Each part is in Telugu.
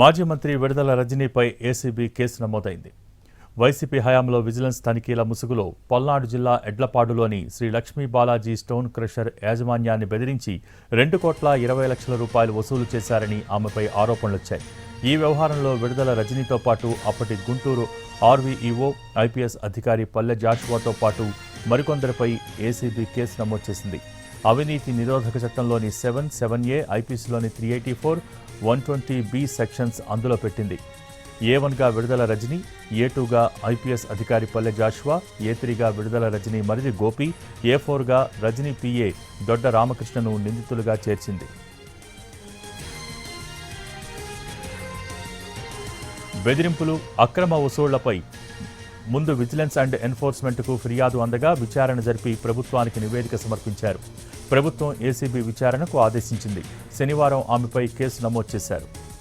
మాజీ మంత్రి విడుదల రజనీపై ఏసీబీ కేసు నమోదైంది. వైసీపీ హయాంలో విజిలెన్స్ తనిఖీల ముసుగులో పల్నాడు జిల్లా ఎడ్లపాడులోని శ్రీ లక్ష్మీ బాలాజీ స్టోన్ క్రషర్ యాజమాన్యాన్ని బెదిరించి రెండు కోట్ల ఇరవై లక్షల రూపాయలు వసూలు చేశారని ఆమెపై ఆరోపణలొచ్చాయి. ఈ వ్యవహారంలో విడుదల రజనీతో పాటు అప్పటి గుంటూరు ఆర్వీఈఓ ఐపీఎస్ అధికారి పల్లె జాషువాతో పాటు మరికొందరిపై ఏసీబీ కేసు నమోదు చేసింది. అవినీతి నిరోధక చట్టంలోని seven seven A ఐపీసీలోని three eighty four one twenty B sections అందులో పెట్టింది. ఏ వన్గా విడుదల రజని ఏ టూగా ఐపీఎస్ అధికారి పల్లె జాషువా ఏ త్రీగా విడుదల రజని మరిది గోపి ఏ ఫోర్గా రజని పిఏ దొడ్డ రామకృష్ణను నిందితులుగా చేర్చింది. బెదిరింపులు అక్రమ వసూళ్ళపై ముందు విజిలెన్స్ అండ్ ఎన్ఫోర్స్మెంట్కు ఫిర్యాదు అందగా విచారణ జరిపి ప్రభుత్వానికి నివేదిక సమర్పించారు. ప్రభుత్వం ఏసీబీ విచారణకు ఆదేశించింది. శనివారం ఆమెపై కేసు నమోదు చేశారు.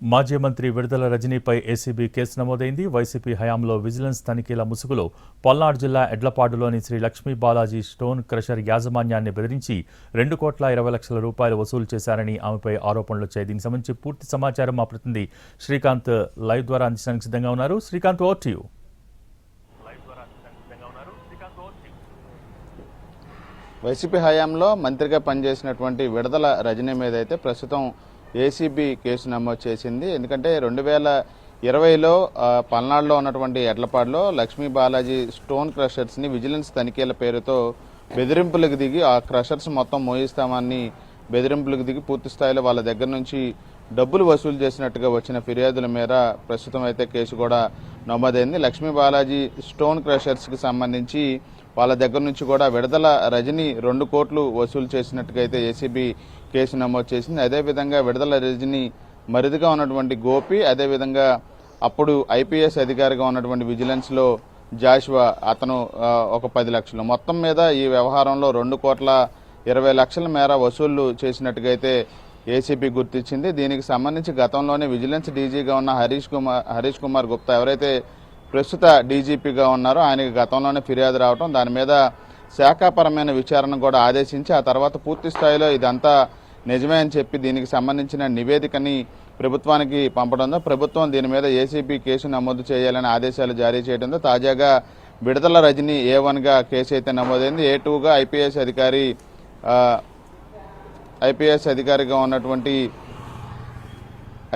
మాజీ మంత్రి విడుదల రజనీపై ఏసీబీ కేసు నమోదైంది. వైసీపీ హయాంలో విజిలెన్స్ తనిఖీల ముసుగులో పల్నాడు జిల్లా ఎడ్లపాడులోని శ్రీ లక్ష్మీ బాలాజీ స్టోన్ క్రషర్ యాజమాన్యాన్ని బెదిరించి రెండు కోట్ల ఇరవై లక్షల రూపాయలు వసూలు చేశారని ఆమెపై ఆరోపణలు వచ్చాయి దీనికి సంబంధించి పూర్తి సమాచారం మా ప్రతినిధి శ్రీకాంత్ లైవ్ ద్వారా అందించడానికి సిద్ధంగా ఉన్నారు. శ్రీకాంత్ ఓవర్ వైసీపీ హయాంలో మంత్రిగా పనిచేసినటువంటి విడదల రజనీ మీద అయితే ప్రస్తుతం ఏసీబీ కేసు నమోదు చేసింది. ఎందుకంటే రెండు వేల ఇరవైలో పల్నాడులో ఉన్నటువంటి ఎడ్లపాడులో లక్ష్మీ బాలాజీ స్టోన్ క్రషర్స్ని విజిలెన్స్ తనిఖీల పేరుతో బెదిరింపులకు దిగి ఆ క్రషర్స్ మొత్తం మోయిస్తామని బెదిరింపులకు దిగి పూర్తి స్థాయిలో వాళ్ళ దగ్గర నుంచి డబ్బులు వసూలు చేసినట్టుగా వచ్చిన ఫిర్యాదుల మేర ప్రస్తుతం అయితే కేసు కూడా నమోదైంది. లక్ష్మీ బాలాజీ స్టోన్ క్రషర్స్కి సంబంధించి వాళ్ళ దగ్గర నుంచి కూడా విడుదల రజని రెండు కోట్లు వసూలు చేసినట్టుగా ఏసీబీ కేసు నమోదు చేసింది. అదేవిధంగా విడుదల రజని మరిదిగా ఉన్నటువంటి గోపి అదేవిధంగా అప్పుడు ఐపీఎస్ అధికారిగా ఉన్నటువంటి విజిలెన్స్లో జాషువా అతను ఒక పది లక్షలు. మొత్తం మీద ఈ వ్యవహారంలో రెండు కోట్ల ఇరవై లక్షల మేర వసూళ్ళు చేసినట్టుగైతే ఏసీబీ గుర్తించింది దీనికి సంబంధించి గతంలోనే విజిలెన్స్ డీజీగా ఉన్న హరీష్ కుమార్ హరీష్ కుమార్ గుప్తా ఎవరైతే ప్రస్తుత డీజీపీగా ఉన్నారు. ఆయనకి గతంలోనే ఫిర్యాదు రావడం దాని మీద శాఖాపరమైన విచారణ కూడా ఆదేశించి ఆ తర్వాత పూర్తి స్థాయిలో ఇదంతా నిజమే అని చెప్పి దీనికి సంబంధించిన నివేదికని ప్రభుత్వానికి పంపడంతో ప్రభుత్వం దీని మీద ఏసీబీ కేసు నమోదు చేయాలని ఆదేశాలు జారీ చేయడంతో తాజాగా విడుదల రజని ఏ వన్గా కేసు అయితే నమోదైంది ఏ టూగా ఐపీఎస్ అధికారి ఐపీఎస్ అధికారిగా ఉన్నటువంటి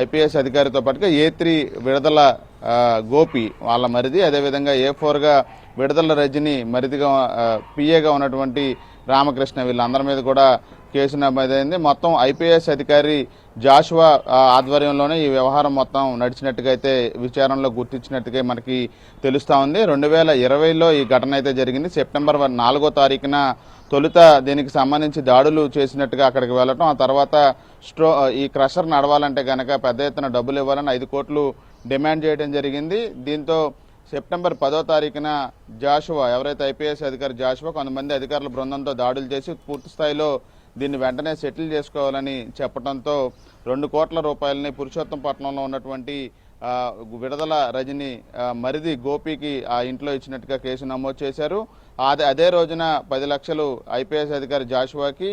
ఐపీఎస్ అధికారితో పాటుగా ఏ త్రీ విడుదల గోపి వాళ్ళ మరిది. అదేవిధంగా ఏ ఫోర్గా విడుదల రజని మరిదిగా పిఏగా ఉన్నటువంటి రామకృష్ణ వీళ్ళందరి మీద కూడా కేసు నమోదైంది. మొత్తం ఐపీఎస్ అధికారి జాషువా ఆధ్వర్యంలోనే ఈ వ్యవహారం మొత్తం నడిచినట్టుగా అయితే విచారణలో గుర్తించినట్టుగా మనకి తెలుస్తూ ఉంది. రెండు వేల ఇరవైలో ఈ ఘటన అయితే జరిగింది. సెప్టెంబర్ వన్- నాలుగో తారీఖున తొలుత దీనికి సంబంధించి దాడులు చేసినట్టుగా అక్కడికి వెళ్ళటం. ఆ తర్వాత స్ట్రో ఈ క్రషర్ నడవాలంటే కనుక పెద్ద ఎత్తున డబ్బులు ఇవ్వాలని ఐదు కోట్లు డిమాండ్ చేయడం జరిగింది. దీంతో సెప్టెంబర్ పదో తారీఖున జాషువా ఎవరైతే ఐపీఎస్ అధికారి జాషువా కొంతమంది అధికారుల బృందంతో దాడులు చేసి పూర్తి స్థాయిలో దీన్ని వెంటనే సెటిల్ చేసుకోవాలని చెప్పడంతో రెండు కోట్ల రూపాయలని పురుషోత్తంపట్నంలో ఉన్నటువంటి విడుదల రజని మరిది గోపికి ఆ ఇంట్లో ఇచ్చినట్టుగా కేసు నమోదు చేశారు. అదే అదే రోజున పది లక్షలు ఐపీఎస్ అధికారి జాషువాకి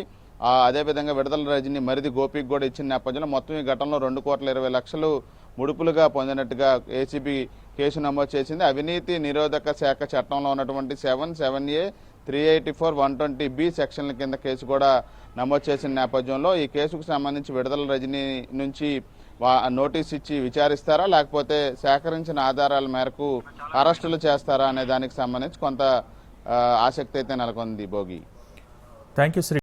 అదేవిధంగా విడుదల రజని మరిది గోపికి కూడా ఇచ్చిన నేపథ్యంలో మొత్తం ఈ ఘటనలో రెండు కోట్ల ఇరవై లక్షలు ముడుపులుగా పొందినట్టుగా ఏసీబీ కేసు నమోదు చేసింది. అవినీతి నిరోధక శాఖ చట్టంలో ఉన్నటువంటి seven seven A three eighty four one twenty B సెక్షన్ల కింద కేసు కూడా నమోదు చేసిన నేపథ్యంలో ఈ కేసుకు సంబంధించి విడుదల రజనీ నుంచి వా- నోటీస్ ఇచ్చి విచారిస్తారా? లేకపోతే సేకరించిన ఆధారాల మేరకు అరెస్టులు చేస్తారా? అనే దానికి సంబంధించి కొంత ఆసక్తి అయితే నెలకొంది భోగి. Thank you